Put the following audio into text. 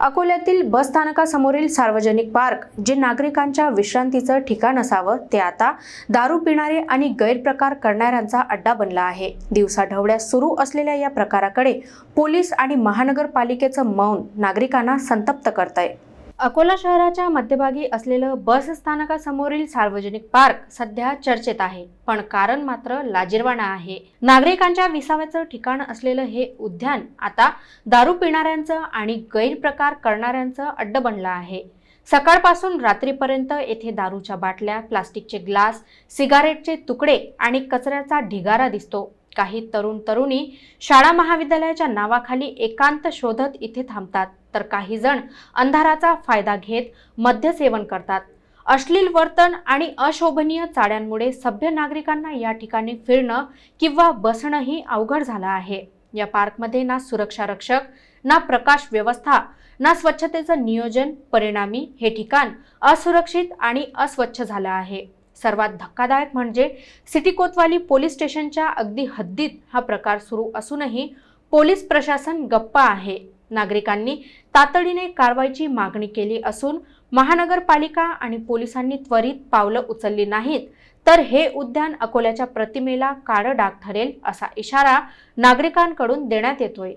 अकोल्यातील बसस्थानकासमोरील सार्वजनिक पार्क जे नागरिकांच्या विश्रांतीचं ठिकाण असावं ते आता दारू पिणारे आणि गैरप्रकार करणाऱ्यांचा अड्डा बनला आहे. दिवसाढवळ्या सुरू असलेल्या या प्रकाराकडे पोलीस आणि महानगरपालिकेचं मौन नागरिकांना संतप्त करतंय. अकोला शहराच्या मध्यभागी असलेलं बस स्थानकासमोरील सार्वजनिक पार्क सध्या चर्चेत आहे. पण कारण मात्र लाजिरवाणा आहे. नागरिकांच्या विसाव्याचं ठिकाण असलेलं हे उद्यान आता दारू पिणाऱ्यांचं आणि गैरप्रकार करणाऱ्यांचं अड्ड बनलं आहे. सकाळपासून रात्रीपर्यंत येथे दारूच्या बाटल्या प्लास्टिकचे ग्लास सिगारेटचे तुकडे आणि कचऱ्याचा ढिगारा दिसतो. काही तरुण तरुणी शाळा महाविद्यालयाच्या नावाखाली एकांत शोधत इथे थांबतात. तर काही जण अंधाराचा फायदा घेत मद्यसेवन करतात. अश्लील वर्तन आणि अशोभनीय चाड्यांमुळे सभ्य नागरिकांना या ठिकाणी फिरणं किंवा बसणंही अवघड झालं आहे. या पार्कमध्ये ना सुरक्षा रक्षक ना प्रकाश व्यवस्था ना स्वच्छतेचं नियोजन परिणामी हे ठिकाण असुरक्षित आणि अस्वच्छ झालं आहे. सर्वात धक्कादायक म्हणजे सिटी कोतवाली पोलीस स्टेशनच्या अगदी हद्दीत हा प्रकार सुरू असूनही पोलीस प्रशासन गप्प आहे. नागरिकांनी तातडीने कारवाईची मागणी केली असून महानगरपालिका आणि पोलिसांनी त्वरित पावलं उचलली नाहीत तर हे उद्यान अकोल्याच्या प्रतिमेला काळं डाग ठरेल असा इशारा नागरिकांकडून देण्यात येतोय.